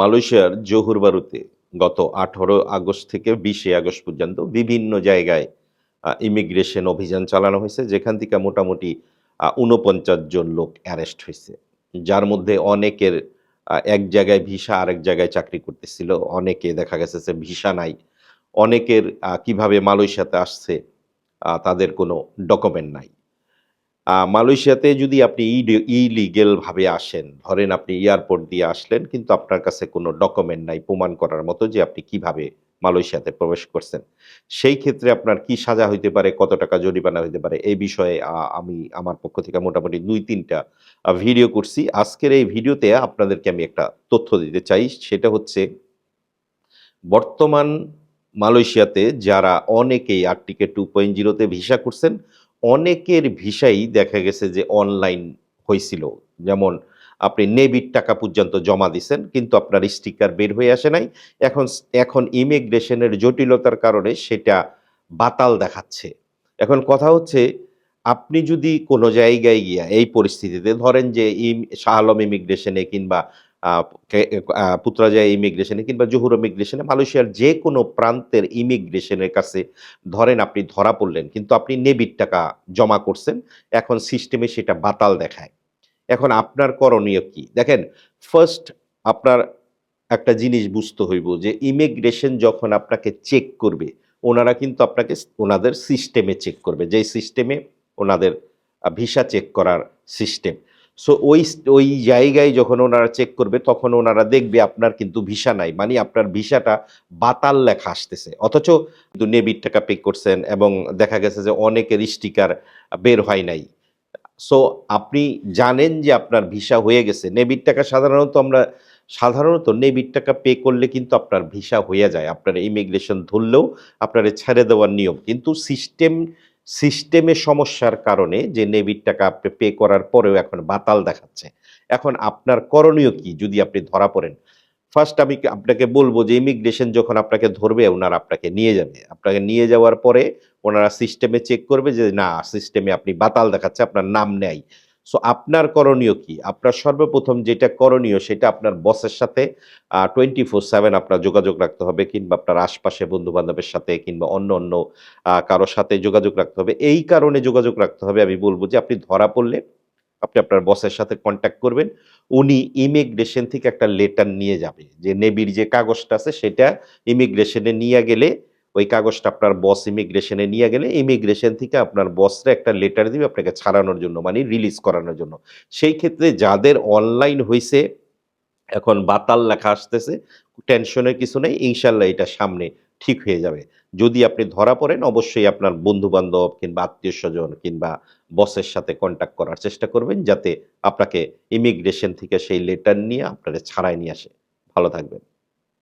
মালয়েশিয়ার জহুর বারুতে গত আঠারো আগস্ট থেকে বিশে আগস্ট পর্যন্ত বিভিন্ন জায়গায় ইমিগ্রেশন অভিযান চালানো হয়েছে, যেখান থেকে মোটামুটি উনপঞ্চাশ জন লোক অ্যারেস্ট হয়েছে। যার মধ্যে অনেকের এক জায়গায় ভিসা, আরেক জায়গায় চাকরি করতেছিল। অনেকে দেখা গেছে যে ভিসা নাই। অনেকের কীভাবে মালয়েশিয়াতে আসছে তাদের কোনো ডকুমেন্ট নাই। মালয়েশিয়াতে যদি আপনি ইলিগেল ভাবে আসেন, ধরেন আপনি এয়ারপোর্ট দিয়ে আসলেন, কিন্তু আপনার কাছে কোনো ডকুমেন্ট নাই প্রমাণ করার মতো যে আপনি কীভাবে মালয়েশিয়াতে প্রবেশ করছেন, সেই ক্ষেত্রে আপনার কি সাজা হইতে পারে, কত টাকা জরিমানা হইতে পারে, এই বিষয়ে আমি আমার পক্ষ থেকে মোটামুটি দুই, তিনটা ভিডিও করছি। আজকের এই ভিডিওতে আপনাদেরকে আমি একটা তথ্য দিতে চাই, সেটা হচ্ছে বর্তমান মালয়েশিয়াতে যারা অনেকেই আর্টিকে টু পয়েন্ট জিরোতে ভিসা করছেন অনেকের ভিসাই দেখা গেছে যে অনলাইন হয়েছিল যেমন আপনি নেবির টাকা পর্যন্ত জমা দিছেন, কিন্তু আপনার স্টিকার বের হয়ে আসে নাই। এখন এখন ইমিগ্রেশনের জটিলতার কারণে সেটা বাতাল দেখাচ্ছে। এখন কথা হচ্ছে, আপনি যদি কোনো জায়গায় গিয়া এই পরিস্থিতিতে ধরেন যে ইম, শাহ আলম ইমিগ্রেশনে কিংবা পুত্রাজয়া ইমিগ্রেশনে কিংবা জহুর ইমিগ্রেশনে মালয়েশিয়ার যে কোনো প্রান্তের ইমিগ্রেশনের কাছে ধরেন আপনি ধরা পড়লেন, কিন্তু আপনি নেবির টাকা জমা করছেন, এখন সিস্টেমে সেটা বাতাল দেখায়। এখন আপনার করণীয় কি? দেখেন ফার্স্ট আপনার একটা জিনিস বুঝতে হইব যে ইমিগ্রেশন যখন আপনাকে চেক করবে, ওনারা কিন্তু আপনাকে ওনাদের সিস্টেমে চেক করবে। যেই সিস্টেমে ওনাদের ভিসা চেক করার সিস্টেম। সো ওই ওই জায়গায় যখন ওনারা চেক করবে, তখন ওনারা দেখবে আপনার কিন্তু ভিসা নাই। মানে আপনার ভিসাটা বাতাল লেখা আসতেছে। অথচ কিন্তু নেবির টাকা পে করছেন এবং দেখা গেছে যে অনেকের স্টিকার বের হয় নাই। সো আপনি জানেন যে আপনার ভিসা হয়ে গেছে। নেবির টাকা সাধারণত আমরা, সাধারণত নেবির টাকা পে করলে কিন্তু আপনার ভিসা হয়ে যায়। আপনার ইমিগ্রেশন ধরলেও আপনার ছেড়ে দেওয়ার নিয়ম। কিন্তু সিস্টেম সিস্টেমে সমস্যার কারণে যে নেভির টাকা আপনি পে করার পরেও এখন বাতাল দেখাচ্ছে। এখন আপনার করণীয় কি যদি আপনি ধরা পড়েন? ফার্স্ট আমি আপনাকে বলব যে ইমিগ্রেশন যখন আপনাকে ধরবে, ওনারা আপনাকে নিয়ে যাবে। আপনাকে নিয়ে যাওয়ার পরে ওনারা সিস্টেমে চেক করবে যে না সিস্টেমে আপনি বাতাল দেখাচ্ছে, আপনার নাম নেয় সো আপনার করণীয় কি? আপনার সর্বপ্রথম যেটা করণীয় সেটা আপনার বসের সাথে টোয়েন্টি ফোর সেভেন আপনার যোগাযোগ রাখতে হবে কিংবা আপনার আশপাশে বন্ধু বান্ধবের সাথে কিংবা অন্য অন্য কারোর সাথে যোগাযোগ রাখতে হবে। এই কারণে যোগাযোগ রাখতে হবে। আমি বলব যে আপনি ধরা পড়লে আপনি আপনার বসের সাথে কন্ট্যাক্ট করবেন। উনি ইমিগ্রেশন থেকে একটা লেটার নিয়ে যাবে। যে নেবির যে কাগজটা আছে সেটা ইমিগ্রেশনে নিয়ে গেলে ওই কাগজটা আপনার বস ইমিগ্রেশনে নিয়ে গেলে ইমিগ্রেশন থেকে আপনার বসরা একটা লেটার দিবে আপনাকে ছাড়ানোর জন্য মানে রিলিজ করানোর জন্য। সেই ক্ষেত্রে যাদের অনলাইন হয়েছে এখন বাতাল লেখা আসতেছে টেনশনের কিছু নেই, ইনশাল্লাহ এটা সামনে ঠিক হয়ে যাবে। যদি আপনি ধরা পড়েন, অবশ্যই আপনার বন্ধু বান্ধব কিংবা আত্মীয় স্বজন কিংবা বসের সাথে কন্ট্যাক্ট করার চেষ্টা করবেন, যাতে আপনাকে ইমিগ্রেশন থেকে সেই লেটার নিয়ে আপনারা ছাড়াই নিয়ে আসে। ভালো থাকবেন।